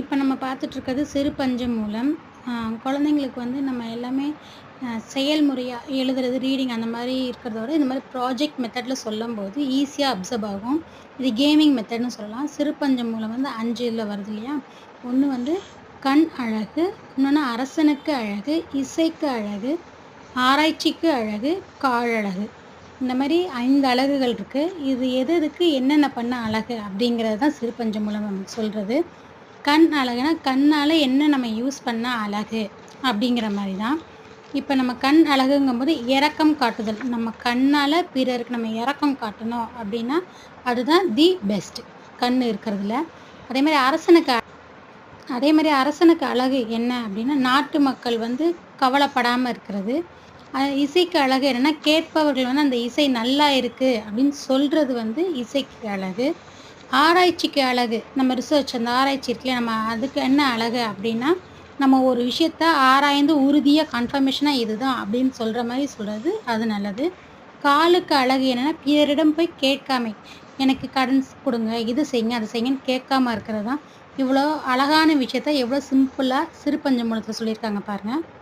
இப்போ நம்ம பார்த்துட்ருக்கிறது சிறுபஞ்சம் மூலம். குழந்தைங்களுக்கு வந்து நம்ம எல்லாமே செயல்முறையாக எழுதுறது ரீடிங் அந்த மாதிரி இருக்கிறத விட இந்த மாதிரி ப்ராஜெக்ட் மெத்தடில் சொல்லும்போது ஈஸியாக அப்சர்வ் ஆகும். இது கேமிங் மெத்தட்னு சொல்லலாம். சிறு பஞ்சம் மூலம் வந்து அஞ்சு இதில் வருது இல்லையா? ஒன்று வந்து கண் அழகு இன்னொன்று அரசனுக்கு அழகு இசைக்கு அழகு ஆராய்ச்சிக்கு அழகு காழழகு இந்த மாதிரி ஐந்து அழகுகள் இருக்குது இது எது எதுக்கு என்னென்ன பண்ண அழகு அப்படிங்கிறது தான் சிறு பஞ்சம் மூலம் நமக்கு சொல்கிறது கண் அழகுனா கண்ணால் என்ன நம்ம யூஸ் பண்ணால் அழகு அப்படிங்கிற மாதிரி தான் இப்போ நம்ம கண் அழகுங்கும்போது இறக்கம் காட்டுதல். நம்ம கண்ணால் பிறருக்கு நம்ம இறக்கம் காட்டணும் அப்படின்னா அதுதான் தி பெஸ்ட் கண் இருக்கிறதுல. அதே மாதிரி அரசனுக்கு அதே மாதிரி அரசனுக்கு அழகு என்ன அப்படின்னா நாட்டு மக்கள் வந்து கவலைப்படாமல் இருக்கிறது. இசைக்கு அழகு என்னென்னா கேட்பவர்கள் வந்து அந்த இசை நல்லா இருக்குது அப்படின்னு சொல்கிறது வந்து இசைக்கு அழகு. ஆராய்ச்சிக்கு அழகு. நம்ம ரிசர்ச் அந்த ஆராய்ச்சி இருக்குல்ல நம்ம அதுக்கு என்ன அழகு அப்படின்னா நம்ம ஒரு விஷயத்த ஆராய்ந்து உறுதியாக கன்ஃபர்மேஷனாக இதுதான் அப்படின்னு சொல்கிற மாதிரி சொல்கிறது அது நல்லது. காலுக்கு அழகு என்னென்னா பிறரிடம் போய் கேட்காமை. எனக்கு கடன் கொடுங்க இது செய்யுங்க அது செய்யுங்கன்னு கேட்காம இருக்கிறது தான். இவ்வளோ அழகான விஷயத்த எவ்வளோ சிம்பிளாக சிறு பஞ்சமூலத்தில் சொல்லியிருக்காங்க பாருங்கள்